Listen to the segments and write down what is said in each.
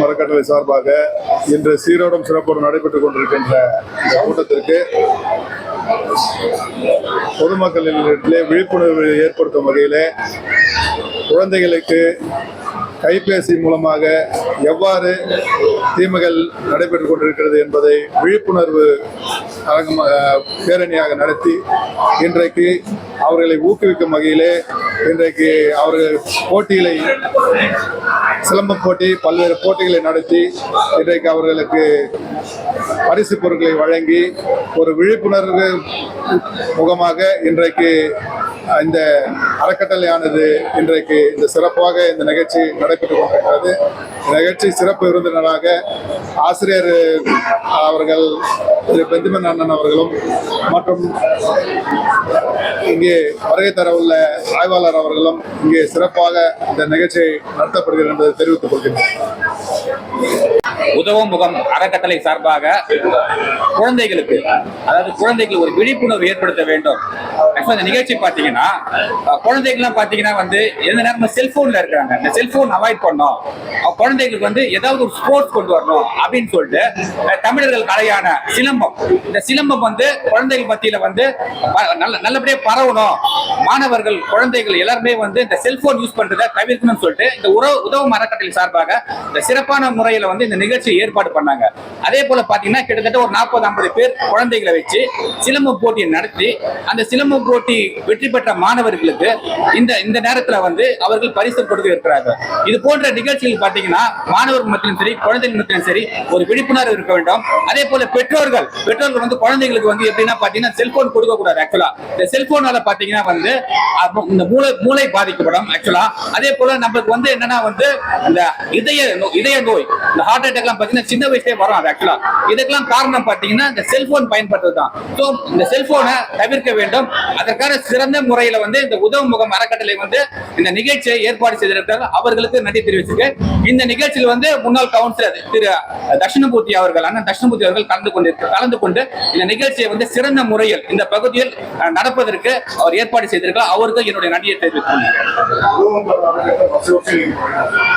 அறக்கட்டளை சார்பாக இன்று சீரோடும் சிறப்போடு நடைபெற்றுக் கொண்டிருக்கின்ற இந்த கூட்டத்திற்கு பொதுமக்களிடையே விழிப்புணர்வு ஏற்படுத்தும் வகையிலே குழந்தைகளுக்கு கைபேசி மூலமாக எவ்வாறு தீமைகள் நடைபெற்றுக் கொண்டிருக்கிறது என்பதை விழிப்புணர்வு அரங்கம் பேரணியாக நடத்தி இன்றைக்கு அவர்களை ஊக்குவிக்கும் வகையிலே இன்றைக்கு அவர்கள் போட்டிகளை சிலம்ப போட்டி பல்வேறு போட்டிகளை நடத்தி இன்றைக்கு அவர்களுக்கு பரிசு பொருட்களை வழங்கி ஒரு விழிப்புணர்வு முகமாக இன்றைக்கு இந்த அறக்கட்டளையானது இன்றைக்கு இந்த சிறப்பாக இந்த நிகழ்ச்சி நடைபெற்றுக் கொண்டிருக்கிறது. இந்த நிகழ்ச்சி சிறப்பு விருந்தினராக ஆசிரியர் அவர்கள் திரு. பெஞ்சமின் அண்ணன் அவர்களும் மற்றும் இங்கே வருகை தர உள்ள ஆய்வாளர் அவர்களும் இங்கே சிறப்பாக இந்த நிகழ்ச்சியை நடத்தப்படுகிறது என்பதை தெரிவித்துக் கொள்கிறேன் உதவும் முகம் அறக்கட்டளை சார்பாக குழந்தைகளுக்கு அதாவது குழந்தைகளுக்கு ஒரு விழிப்புணர்வு ஏற்படுத்த வேண்டும். இந்த நிகழ்ச்சி பார்த்தீங்கன்னா குழந்தைகள்லாம் பார்த்தீங்கன்னா வந்து எந்த நேரமும் செல்போன்ல இருக்கிறாங்க. இந்த செல்போன் அவாய்ட் பண்ணோம். குழந்தைகளுக்கு வந்து ஏதாவது ஒரு ஸ்போர்ட்ஸ் கொண்டு வரணும் அப்படின்னு சொல்லிட்டு தமிழர்கள் கலையான சிலம்பம். இந்த சிலம்பம் வந்து குழந்தைகள் மத்தியில வந்து ப- நல்ல நல்லபடியாக பரவணும். மாணவர்கள் குழந்தைகள் எல்லாருமே வந்து இந்த செல்போன் யூஸ் பண்றதை தவிர்க்கணும்னு சொல்லிட்டு இந்த உறவு உதவும் அறக்கட்டளை சார்பாக இந்த சிறப்பான முறையில வந்து இந்த நிகழ்ச்சியை ஏற்பாடு பண்ணாங்க. அதே போல பாத்தீங்கன்னா கிட்டத்தட்ட ஒரு நாற்பது ஐம்பது பேர் குழந்தைகளை வச்சு சிலம்பு போட்டியை நடத்தி அந்த சிலம்பு போட்டி வெற்றி பெற்ற மாணவர்களுக்கு இந்த இந்த நேரத்துல வந்து அவர்கள் பரிசு கொடுத்து இருக்கிறார்கள். இது போன்ற நிகழ்ச்சிகள் பாத்தீங்கன்னா மாணவர் மத்தியிலும் சரி குழந்தைகள் மத்தியிலும் சரி ஒரு விழிப்புணர்வு இருக்க வேண்டும். அதே போல பெற்றோர்கள் பெற்றோர்கள் வந்து குழந்தைகளுக்கு வந்து எப்படின்னா பாத்தீங்கன்னா செல்போன் கொடுக்க கூடாது ஆக்சுவலா இந்த செல்போனால பாத்தீங்கன்னா வந்து இந்த மூளை மூளை பாதிக்கப்படும் ஆக்சுவலா அதே போல நம்மளுக்கு வந்து என்னன்னா வந்து இந்த இதய இதய நோய் இந்த ஹார்ட் அட்டாக் இதெல்லாம் பாத்தீங்கன்னா சின்ன வயசுலயே வரும் அது ஆக்சுவலா இதுக்கெல்லாம் காரணம் பாத்தீங்கன்னா இந்த செல்போன் பயன்படுத்துறது தான் ஸோ இந்த செல்போனை தவிர்க்க வேண்டும். அதற்கான சிறந்த முறையில வந்து இந்த உதவு முகம் அறக்கட்டளை வந்து இந்த நிகழ்ச்சியை ஏற்பாடு செய்திருக்கிறார்கள். அவர்களுக்கு நன்றி தெரிவிச்சிருக்கு இந்த நிகழ்ச்சியில் வந்து முன்னாள் கவுன்சிலர் திரு தட்சிணமூர்த்தி அவர்கள் அண்ணன் தட்சிணமூர்த்தி அவர்கள் கலந்து கொண்டு கலந்து கொண்டு இந்த நிகழ்ச்சியை வந்து சிறந்த முறையில் இந்த பகுதியில் நடப்பதற்கு அவர் ஏற்பாடு செய்திருக்கிறார். அவருக்கு என்னுடைய நன்றியை தெரிவித்துக்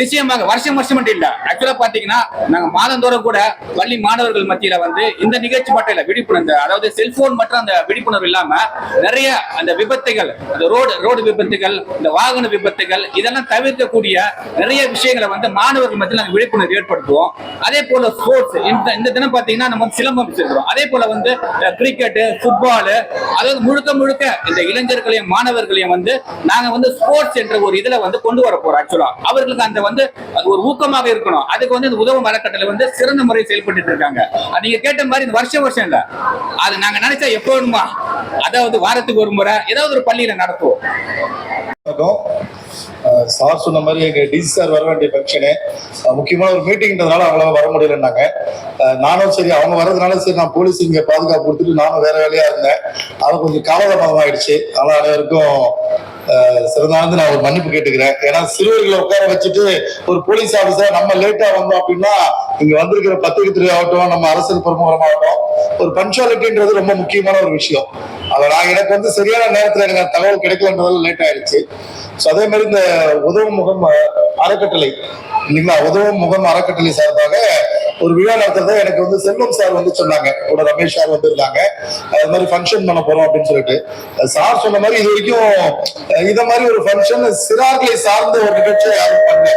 நிச்சயமாக வருஷம் வருஷம் மட்டும் இல்ல. ஆக்சுவலா பாத்தீங்கன்னா நாங்கள் மாதந்தோறும் கூட பள்ளி மாணவர்கள் மத்தியில வந்து இந்த நிகழ்ச்சி மட்டும் விழிப்புணர்ந்து விழிப்புணர்வு அதாவது செல்போன் மற்றும் அந்த விழிப்புணர்வு இல்லாம நிறைய அந்த விபத்துகள் அந்த ரோடு ரோடு விபத்துகள் இந்த வாகன விபத்துகள் இதெல்லாம் தவிர்க்கக்கூடிய நிறைய விஷயங்களை வந்து மாணவர்கள் மத்தியில் நாங்கள் விழிப்புணர்வு ஏற்படுத்துவோம். அதே போல ஸ்போர்ட்ஸ் இந்த இந்த தினம் பார்த்தீங்கன்னா நம்ம வந்து சிலம்பம் வச்சிருக்கிறோம். அதே போல வந்து கிரிக்கெட்டு ஃபுட்பாலு அதாவது முழுக்க முழுக்க இந்த இளைஞர்களையும் மாணவர்களையும் வந்து நாங்கள் வந்து ஸ்போர்ட்ஸ் என்ற ஒரு இதுல வந்து கொண்டு வர போறோம் ஆக்சுவலாக அவர்களுக்கு அந்த வந்து அது ஒரு ஊக்கமாக இருக்கணும். அதுக்கு வந்து இந்த உதவும் அறக்கட்டளை வந்து சிறந்த முறையில் செயல்பட்டு இருக்காங்க. நீங்க கேட்ட மாதிரி இந்த வருஷம் வருஷம் இல்ல. அது நாங்க நினைச்சா எப்போ வேணுமா அதாவது வாரத்துக்கு ஒரு முறை ஏதாவது ஒரு பள்ளியில நடத்துவோம். இருக்கும் சார் சொன்ன மாதிரி எங்க டிசி சார் வர வேண்டிய ஃபங்க்ஷனு முக்கியமான ஒரு மீட்டிங்ன்றதுனால அவங்களால வர முடியலன்னாங்க. நானும் சரி அவங்க வர்றதுனால சரி நான் போலீஸ் இங்க பாதுகாப்பு கொடுத்துட்டு நானும் வேற வேலையா இருந்தேன். அது கொஞ்சம் காலதாமதம் ஆயிடுச்சு அதனால அனைவருக்கும் அஹ் சிறந்தாந்து நான் ஒரு மன்னிப்பு கேட்டுக்கிறேன். ஏன்னா சிறுவர்களை உட்கார வச்சுட்டு ஒரு போலீஸ் ஆபீசர் நம்ம லேட்டா வந்தோம் அப்படின்னா இங்க வந்திருக்கிற பத்திரிகை துறை ஆகட்டும் நம்ம அரசியல் பிரமுகரமாகட்டும் ஒரு பஞ்சுவாலிட்டின்றது ரொம்ப முக்கியமான ஒரு விஷயம். அதை நான் எனக்கு வந்து சரியான நேரத்துல எனக்கு தகவல் கிடைக்கலன்றதால லேட் ஆயிடுச்சு. ஸோ அதே மாதிரி இந்த உதவும் முகம் அறக்கட்டளை இல்லைங்களா உதவும் முகம் அறக்கட்டளை சார்பாக ஒரு விழா நடத்துறத எனக்கு வந்து செல்வம் சார் வந்து சொன்னாங்க. கூட ரமேஷ் சார் வந்திருந்தாங்க அது மாதிரி ஃபங்க்ஷன் பண்ண போறோம் அப்படின்னு சொல்லிட்டு. சார் சொன்ன மாதிரி இது வரைக்கும் இதை இத மாதிரி ஒரு ஃபங்க்ஷன் சிறார்களை சார்ந்த ஒரு நிகழ்ச்சியை யாரும் பண்ணல.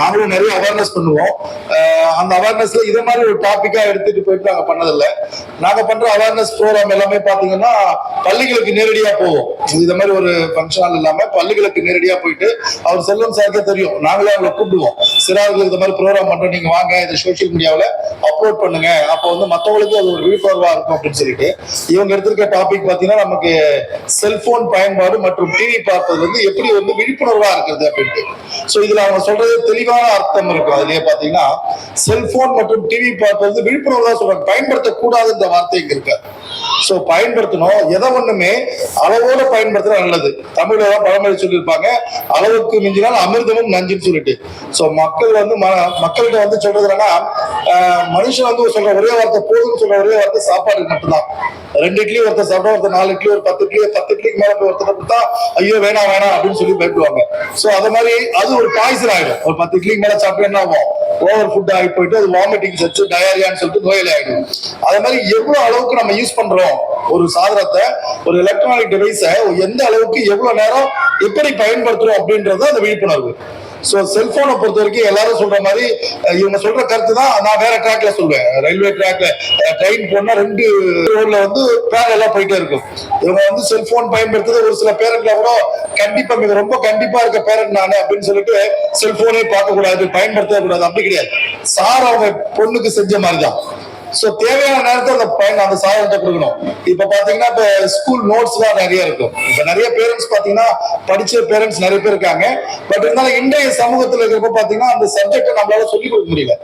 நாங்களும் நிறைய அவேர்னஸ் பண்ணுவோம். அந்த அவேர்னஸ்ல இதை மாதிரி ஒரு டாபிக்கா எடுத்துட்டு போயிட்டு நாங்க பண்ணதில்லை. நாங்க பண்ற அவேர்னஸ் ப்ரோக்ராம் எல்லாமே பாத்தீங்கன்னா பள்ளிகளுக்கு நேரடியா போவோம் இந்த மாதிரி ஒரு ஃபங்க்ஷன் இல்லாம பள்ளிகளுக்கு நேரடியா போயிட்டு அவர் செல்வம் சாருக்கே தெரியும். நாங்களே அவங்களை கூப்பிடுவோம். சிறார்கள் இந்த மாதிரி ப்ரோக்ராம் பண்றோம். நீங்க வாங்க. இதை சோஷியல் மீடியாவில் அப்லோட் பண்ணுங்க. அப்போ வந்து மற்றவங்களுக்கு அது ஒரு விழிப்புணர்வா இருக்கும். அப்படின்னு சொல்லிட்டு இவங்க எடுத்திருக்க டாபிக் பாத்தீங்கன்னா நமக்கு செல்போன் பயன்பாடு மற்றும் டிவி பார்ப்பது வந்து எப்படி வந்து விழிப்புணர்வா இருக்கிறது அப்படின்ட்டு. ஸோ இதுல அவங்க சொல்றது தெளிவான அர்த்தம் இருக்கும். அதுலயே பாத்தீங்கன்னா செல்போன் மற்றும் டிவி பார்ப்பது விழிப்புணர்வு தான் சொல்றாங்க. பயன்படுத்தக்கூடாதுன்ற வார்த்தை இங்க இருக்கு சோ ஸோ பயன்படுத்தணும். எதை ஒண்ணுமே அளவோட பயன்படுத்துறது நல்லது. தமிழ்ல பழமொழி சொல்லியிருப்பாங்க. அளவுக்கு மிஞ்சினால் அமிர்தமும் நஞ்சுன்னு சொல்லிட்டு. ஸோ மக்கள் வந்து ம- மக்கள்கிட்ட வந்து சொல்றது என்னன்னா மனுஷன் வந்து சொல்ற ஒரே வார்த்தை போதும்னு சொல்ற ஒரே வார்த்தை சாப்பாடு மட்டும்தான். ரெண்டு இட்லி ஒருத்தர் சாப்பிட்டா ஒருத்தர் நாலு இட்லி ஒரு பத்து இட்லி பத்து இட்லிக்கு மேல போய் ஒருத்தர் கொடுத்தா ஐயோ வேணாம் வேணாம் அப்படின்னு சொல்லி பயப்படுவாங்க. ஸோ அது மாதிரி அது ஒரு பாய்சன் ஆயிடும். ஒரு பத்து இட்லிக்கு மேல சாப்பிட்டு என்ன ஆகும்? ஓவர் ஃபுட் ஆகி போயிட்டு அது வாமிட்டிங் செச்சு டயரியான்னு சொல்லிட்டு நோயில் ஆயிடும். அது மாதிரி எவ்வளவு அளவுக்கு நம்ம யூஸ் பண்றோம்? ஒரு சாதனத்தை ஒரு எலக்ட்ரானிக் டிவைஸை எந்த அளவுக்கு எவ்வளவு நேரம் எப்படி பயன்படுத்துறோம் அப்படின்றது அந்த விழிப்புணர்வு. ஸோ செல்போனை பொறுத்த வரைக்கும் எல்லாரும் சொல்ற மாதிரி இவங்க சொல்ற கருத்து தான் நான் வேற ட்ராக்ல சொல்லுவேன் ரயில்வே ட்ராக்ல ட்ரெயின் போனா ரெண்டு ரோட்ல வந்து பேரலா போயிட்டே இருக்கும். இவங்க வந்து செல்போன் பயன்படுத்துறது ஒரு சில பேரண்ட்ல கூட கண்டிப்பா மிக ரொம்ப கண்டிப்பா இருக்க பேரண்ட் நானு அப்படின்னு சொல்லிட்டு செல்போனே பார்க்க கூடாது பயன்படுத்த கூடாது அப்படி கிடையாது. சார் அவங்க பொண்ணுக்கு செஞ்ச மாதிரி தான் ஸோ தேவையான நேரத்தை அந்த பையன் அந்த சாதனத்தை கொடுக்கணும். இப்போ பார்த்தீங்கன்னா இப்போ ஸ்கூல் நோட்ஸ் நிறைய இருக்கும். இப்போ நிறைய பேரண்ட்ஸ் பார்த்தீங்கன்னா படித்த பேரண்ட்ஸ் நிறைய பேர் இருக்காங்க. பட் இருந்தாலும் இன்றைய சமூகத்தில் இருக்கிறப்ப பார்த்தீங்கன்னா அந்த சப்ஜெக்டை நம்மளால சொல்லிக் கொடுக்க முடியல.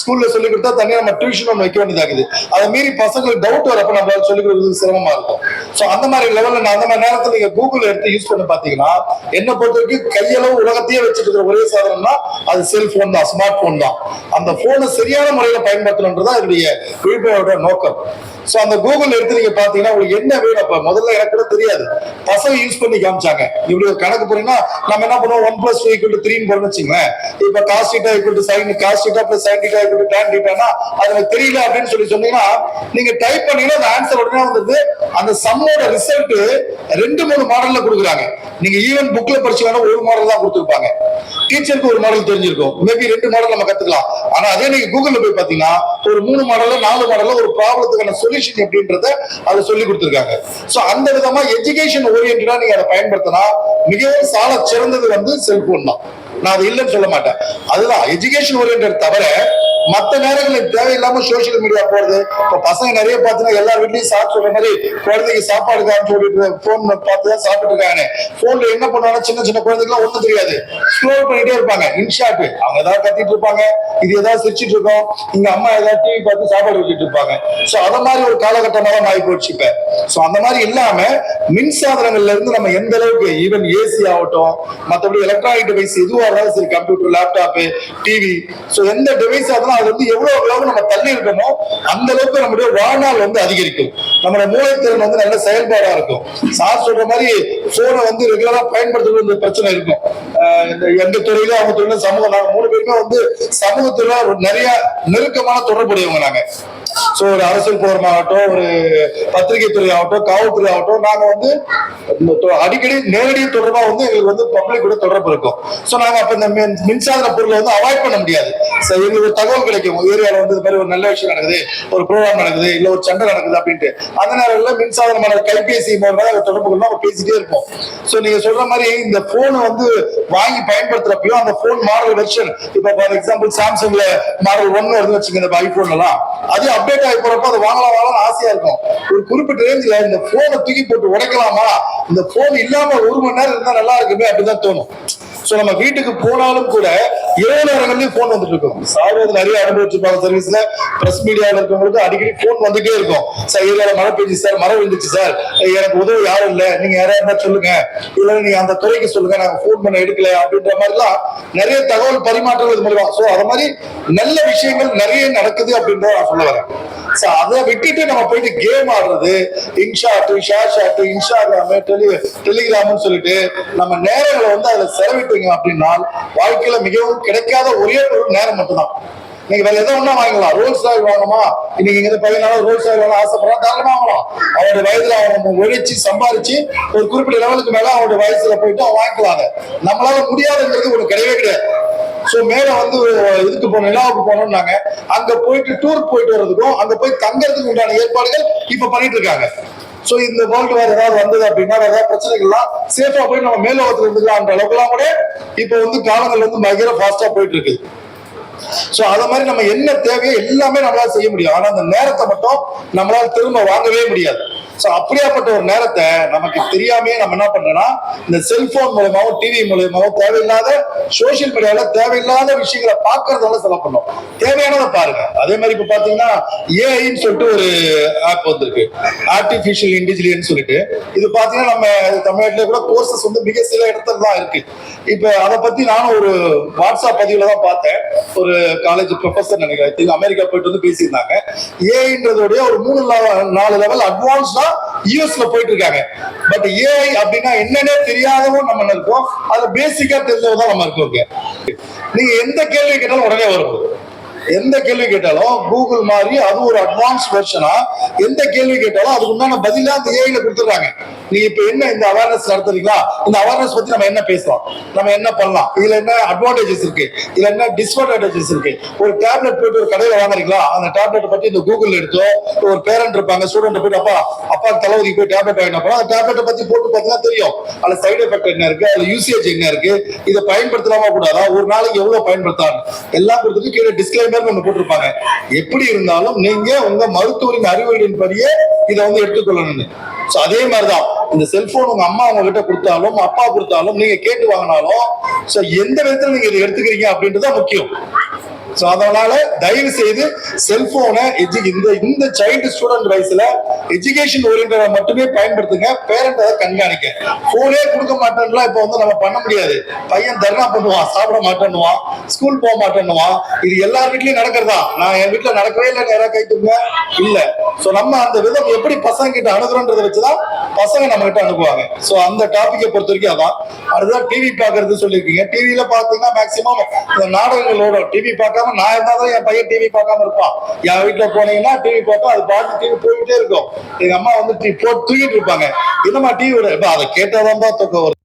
ஸ்கூல்ல சொல்லி கொடுத்தா தனியாக நம்ம டியூஷன் ஒன்று வைக்க வேண்டியதாகுது அதை மீறி பசங்களுக்கு டவுட் வரப்ப நம்மளால சொல்லிக் கொடுக்குறது சிரமமா இருக்கும். ஸோ அந்த மாதிரி லெவலில் நான் அந்த மாதிரி நேரத்தில் நீங்கள் கூகுள் எடுத்து யூஸ் பண்ணி பார்த்தீங்கன்னா என்னை பொறுத்த வரைக்கும் கையளவு உலகத்தையே வச்சுட்டு இருக்கிற ஒரே சாதனம்னா அது செல்போன் தான் ஸ்மார்ட் போன் தான். அந்த போனை சரியான முறையில் பயன்படுத்தணுன்றதான் என்னுடைய விழிப்புணர்வோட நோக்கம். சோ அந்த கூகுள் எடுத்து நீங்க பாத்தீங்கன்னா உங்களுக்கு என்ன வேணும் அப்ப? முதல்ல எனக்கு கூட தெரியாது. பசங்க யூஸ் பண்ணி காமிச்சாங்க. இப்படி ஒரு கணக்கு போறீங்கன்னா நம்ம என்ன பண்ணுவோம்? One plus two equal three போறோம்னு வச்சுங்களேன் இப்ப cos theta equal to sin cos theta plus sin theta equal to tan டீட்டானா அது எனக்கு தெரியல அப்படின்னு சொல்லி சொன்னீங்கன்னா நீங்க டைப் பண்ணீங்கன்னா அந்த ஆன்சர் உடனே வந்தது அந்த சம்மோட ரிசல்ட் ரெண்டு மூணு மாடல்ல கொடுக்குறாங்க. நீங்க ஈவன் புக்ல படிச்சீங்கன்னா ஒரு மாடல் தான் கொடுத்துருப்பாங்க. டீச்சருக்கு ஒரு மாடல் தெரிஞ்சிருக்கும். மேபி ரெண்டு மாடல் நம்ம கத்துக்கலாம். ஆனா அதே நீங்க கூகுள்ல போய் பாத்தீங்கன்னா ஒரு மூணு மாடல்ல நாலு மாடல்ல ஒரு ப்ராப்ளத்துக்கான சொல்யூஷன் எப்படின்றத அதை சொல்லி கொடுத்துருக்காங்க. சோ அந்த விதமா எஜுகேஷன் ஓரியன்டா நீங்க அதை பயன்படுத்தினா மிகவும் சால சிறந்தது வந்து செல்போன் தான். நான் அது இல்லைன்னு சொல்ல மாட்டேன். அதுதான் எஜுகேஷன் ஓரியன்ட் தவிர மத்த நேரங்களில் தேவையில்லாம சோசியல் மீடியா போறது. இப்ப பசங்க நிறைய பார்த்தீங்கன்னா எல்லா வீட்லயும் சாப்பிட்டு சொல்ற மாதிரி குழந்தைக்கு சாப்பாடு காமிச்சு சொல்லிட்டு போன் பார்த்து தான் சாப்பிட்டு இருக்காங்க. போன்ல என்ன பண்ணுவாங்க சின்ன சின்ன குழந்தைங்களாம் ஒண்ணும் தெரியாது. ஸ்க்ரோல் பண்ணிட்டே இருப்பாங்க. இன்ஷாட் அவங்க ஏதாவது கத்திட்டு இருப்பாங்க. இது ஏதாவது சிரிச்சிட்டு இருக்கோம். இங்க அம்மா ஏதாவது டிவி பார்த்து சாப்பாடு வச்சுட்டு இருப்பாங்க. சோ அத மாதிரி ஒரு காலகட்டமாக தான் ஆகி போச்சு இப்ப. சோ அந்த மாதிரி இல்லாம மின்சாதனங்கள்ல இருந்து நம்ம எந்த அளவுக்கு ஈவன் ஏசி ஆகட்டும் மத்தபடி எலக்ட்ரானிக் டிவைஸ் எதுவாக இருந்தாலும் சரி கம்ப்யூட்டர் லேப்டாப் டிவி சோ எந்த டிவைஸ் ஆனா அது வந்து எவ்வளவு அளவு நம்ம தள்ளி இருக்கோமோ அந்த அளவுக்கு நம்முடைய வாழ்நாள் வந்து அதிகரிக்கும். நம்மளோட மூளைத்திறன் வந்து நல்ல செயல்பாடா இருக்கும். சார் சொல்ற மாதிரி போனை வந்து ரெகுலரா பயன்படுத்துறது பிரச்சனை இருக்கும். ஆஹ் எந்த துறையிலும் அவங்க துறையில சமூகம் நாங்க மூணு பேருமே வந்து சமூகத்துல நிறைய நெருக்கமான தொடர்புடையவங்க நாங்க. சோ ஒரு அரசியல் போரமாகட்டும் ஒரு பத்திரிகை துறை ஆகட்டும் காவல்துறை ஆகட்டும் நாங்க வந்து அடிக்கடி நேரடி தொடர்பா வந்து எங்களுக்கு வந்து பப்ளிக் கூட தொடர்பு இருக்கும். சோ நாங்க அப்ப இந்த மின்சாதன பொருளை வந்து அவாய்ட் பண்ண முடியாது. எங்களுக்கு தகவல் கிடைக்கும். ஏரியால வந்து இது மாதிரி ஒரு நல்ல விஷயம் நடக்குது ஒரு ப்ரோக்ராம் நடக்குது இல்ல ஒரு சண்டை நடக்குது அப்படின்ட்டு. அந்த நேரத்துல மின்சாதனமான கைபேசி மூலமாக தொடர்பு கொண்டு நம்ம பேசிட்டே இருப்போம். சோ நீங்க சொல்ற மாதிரி இந்த போன் வந்து வாங்கி பயன்படுத்துறப்பயும் அந்த போன் மாடல் வெர்ஷன் இப்ப ஃபார் எக்ஸாம்பிள் சாம்சங்ல மாடல் ஒன்னு வருது வச்சுக்கோங்க இந்த ஐபோன் எல்லாம் அது அப்டேட் ஆகி போறப்ப அதை வாங்கலாம் வாங்கலாம் ஆசையா இருக்கும். ஒரு குறிப்பிட்ட ரேஞ்சில் இந்த போனை தூக்கி போட்டு உடைக்கலாமா? இந்த போன் இல்லாம ஒரு மணி நேரம் இருந்தா நல்லா இருக்குமே அப்படிதான் தோணும். சோ நம்ம வீட்டுக்கு போனாலும் கூட இரவு நேரங்கள்லயும் போன் வந்துட்டு இருக்கும். சார் வந்து நிறைய அனுபவிச்சிருப்பாங்க சர்வீஸ்ல பிரஸ் மீடியால இருக்கவங்களுக்கு அடிக்கடி போன் வந்துட்டே இருக்கும். சார் ஏரியால மழை பெய்ஞ்சு சார் மழை விழுந்துச்சு சார். எனக்கு உதவி யாரும் இல்ல. நீங்க யாரா இருந்தா சொல்லுங்க. இல்ல நீங்க அந்த துறைக்கு சொல்லுங்க. நாங்க போன் பண்ண எடுக்கல அப்படின்ற மாதிரிலாம் நிறைய தகவல் பரிமாற்றம் இது மூலமா. சோ அது மாதிரி நல்ல விஷயங்கள் நிறைய நடக்குது அப்படின்றத நான் சொல்ல வரேன். சோ அதை விட்டுட்டு நம்ம போயிட்டு கேம் ஆடுறது InShot share shot Instagram tele டெலிகிராம்னு சொல்லிட்டு நம்ம நேரங்களை வந்து அதுல செலவிட்டீங்க அப்படின்னா வாழ்க்கையில மிகவும் கிடைக்காத ஒரே ஒரு நேரம் மட்டும்தான். நீங்க வேற எதை ஒண்ணா வாங்கலாம் ரோல்ஸ் ராய் வாங்கணுமா? இன்னைக்கு இங்க இருந்து பையனால ரோல்ஸ் ராய் வாங்க ஆசைப்படுறா தாராளமா வாங்கலாம். அவனுடைய வயதுல அவன் ஒழிச்சு சம்பாரிச்சு ஒரு குறிப்பிட்ட லெவலுக்கு மேல அவனுடைய வயசுல போயிட்டு அவன் வாங்கிக்கலாங்க. நம்மளால முடியாதுங்கிறது ஒரு கிடையவே கிடையாது. ஸோ மேலே வந்து இதுக்கு போனோம் நிலாவுக்கு போனோம்னாங்க அங்கே போயிட்டு டூர் போயிட்டு வர்றதுக்கும் அங்கே போய் தங்கறதுக்கு உண்டான ஏற்பாடுகள் இப்போ பண்ணிட்டு இருக்காங்க. ஸோ இந்த வேர்ல்டு வார் ஏதாவது வந்தது அப்படின்னா ஏதாவது பிரச்சனைகள்லாம் சேஃபாக போய் நம்ம மேலோகத்தில் இருந்துக்கலாம்ன்ற அளவுக்குலாம் கூட இப்போ வந்து காலங்கள் வந்து பயங்கர ஃபாஸ்ட்டாக போயிட்டு இருக்குது ஸோ அதை மாதிரி நம்ம என்ன தேவையோ எல்லாமே நம்மளால செய்ய முடியும். ஆனால் அந்த நேரத்தை மட்டும் நம்மளால திரும்ப வாங்கவே முடியாது. ஸோ அப்படியாப்பட்ட ஒரு நேரத்தை நமக்கு தெரியாமே நம்ம என்ன பண்றோம்னா இந்த செல்போன் மூலமாவும் டிவி மூலயமாவும் தேவையில்லாத சோஷியல் மீடியால தேவையில்லாத விஷயங்களை பாக்குறதால செலவு பண்ணோம். தேவையானதை பாருங்க. அதே மாதிரி இப்ப பாத்தீங்கன்னா ஏஐன்னு சொல்லிட்டு ஒரு ஆப் வந்திருக்கு. ஆர்டிபிஷியல் இன்டெலிஜென்ஸ் சொல்லிட்டு. இது பாத்தீங்கன்னா நம்ம தமிழ்நாட்டில கூட கோர்சஸ் வந்து மிக சில இடத்துல தான் இருக்கு. இப்ப அதை பத்தி நானும் ஒரு வாட்ஸ்அப் பதிவுல தான் பார்த்தேன். ஒரு காலேஜ் ப்ரொஃபஸர் நினைக்கிறேன். அமெரிக்கா போயிட்டு வந்து பேசியிருந்தாங்க. ஏஐன்றதோடைய ஒரு மூணு நாலு லெவல் அட்வான்ஸ்டா யூஎஸ்ல போயிட்டு இருக்காங்க. பட் ஏஐ அப்படின்னா என்னன்னே தெரியாதவும் நம்ம இருக்கோம்? அதுல பேசிக்கா தெரிஞ்சவங்க தான் நம்ம இருக்கோங்க நீங்க எந்த கேள்வி கேட்டாலும் உடனே வரும் எந்த கேள்வி கேட்டாலும் கூகுள் மாதிரி அது ஒரு அட்வான்ஸ் வெர்ஷனா எந்த கேள்வி கேட்டாலும் அதுக்கு உண்டான பதிலா அந்த ஏஐல கொடுத்துறாங்க நீங்க இப்ப என்ன இந்த அவேர்னஸ் நடத்துறீங்களா? இந்த அவேர்னஸ் பத்தி நம்ம என்ன பேசலாம் நம்ம என்ன பண்ணலாம்? இதுல என்ன அட்வான்டேஜஸ் இருக்கு? இதுல என்ன டிஸ்அட்வான்டேஜஸ் இருக்கு? ஒரு டேப்லெட் போயிட்டு ஒரு கடையில வாங்குறீங்களா? அந்த டேப்லெட் பத்தி இந்த கூகுள் எடுத்தோ ஒரு பேரண்ட் இருப்பாங்க ஸ்டூடெண்ட் போயிட்டு அப்பா அப்பா தலைவலி போய் டேப்லெட் வாங்கினா போறோம் அந்த டேப்லெட் பத்தி போட்டு பார்த்தீங்கன்னா தெரியும். அதுல சைடு எஃபெக்ட் என்ன இருக்கு? அதுல யூசேஜ் என்ன இருக்கு? இதை பயன்படுத்தலாமா கூடாதா? ஒரு நாளைக்கு எவ்வளவு பயன்படுத்தாங்க எல்லாம் கொடுத்துட்டு கீழே டிஸ்கிளைமர் ஒண்ணு போட்டிருப்பாங்க. எப்படி இருந்தாலும் நீங்க உங்க மருத்துவரின் அறிவுரையின் படியே இதை வந்து எடுத்துக்கொள்ளணும்னு. சோ அதே மாதிரிதான். இந்த செல்போன் உங்க அம்மா உங்ககிட்ட கொடுத்தாலும் அப்பா கொடுத்தாலும் நீங்க கேட்டு வாங்கினாலும் சோ எந்த விதத்துல நீங்க இதை எடுத்துக்கிறீங்க அப்படின்றது முக்கியம். சோ அதனால தயவு செய்து செல்போனை இந்த இந்த சைல்டு ஸ்டூடெண்ட் வயசுல எஜுகேஷன் ஓரியன்டா மட்டுமே பயன்படுத்துங்க. பேரண்ட் அதை கண்காணிக்க. போனே கொடுக்க மாட்டேன்லாம் இப்ப வந்து நம்ம பண்ண முடியாது. பையன் தர்ணா பண்ணுவான் சாப்பிட மாட்டேன்னுவான் ஸ்கூல் போக மாட்டேன்னுவான். இது எல்லார் வீட்லயும் நடக்கிறதா? நான் என் வீட்டுல நடக்கவே இல்லை யாராவது கைத்துங்க இல்ல. சோ நம்ம அந்த விதம் எப்படி பசங்க கிட்ட அணுகுறோன்றதை வச்சுதான் பசங்க நம்ம கிட்ட அனுப்புவாங்க சோ அந்த டாபிக்கை பொறுத்த வரைக்கும் அதான். அடுத்ததான் டிவி பாக்குறது சொல்லியிருக்கீங்க. டிவியில பாத்தீங்கன்னா மேக்சிமம் இந்த நாடகங்களோட டிவி பார்க்காம நான் இருந்தாலும் என் பையன் டிவி பார்க்காம இருப்பான். என் வீட்டுல போனீங்கன்னா டிவி பார்ப்போம் அது பாட்டு டிவி போயிட்டே இருக்கும். எங்க அம்மா வந்து போட்டு தூக்கிட்டு இருப்பாங்க. என்னம்மா டிவி விட அதை கேட்டாதான் தூக்கம் வரும்.